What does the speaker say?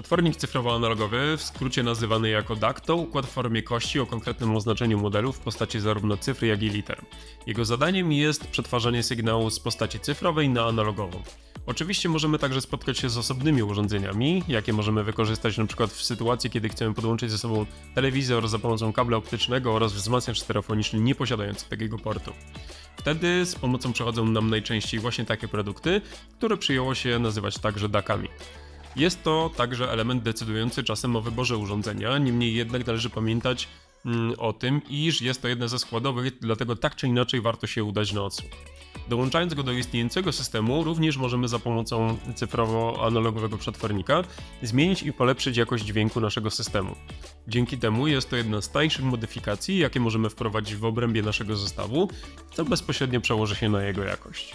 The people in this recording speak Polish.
Przetwornik cyfrowo-analogowy, w skrócie nazywany jako DAC, to układ w formie kości o konkretnym oznaczeniu modelu w postaci zarówno cyfry, jak i liter. Jego zadaniem jest przetwarzanie sygnału z postaci cyfrowej na analogową. Oczywiście możemy także spotkać się z osobnymi urządzeniami, jakie możemy wykorzystać np. w sytuacji, kiedy chcemy podłączyć ze sobą telewizor za pomocą kabla optycznego oraz wzmacniacz stereofoniczny nie posiadający takiego portu. Wtedy z pomocą przechodzą nam najczęściej właśnie takie produkty, które przyjęło się nazywać także DAC-ami. Jest to także element decydujący czasem o wyborze urządzenia, niemniej jednak należy pamiętać mm, o tym, iż jest to jedna ze składowych, dlatego tak czy inaczej warto się udać na odsłuch. Dołączając go do istniejącego systemu, również możemy za pomocą cyfrowo-analogowego przetwornika zmienić i polepszyć jakość dźwięku naszego systemu. Dzięki temu jest to jedna z tańszych modyfikacji, jakie możemy wprowadzić w obrębie naszego zestawu, co bezpośrednio przełoży się na jego jakość.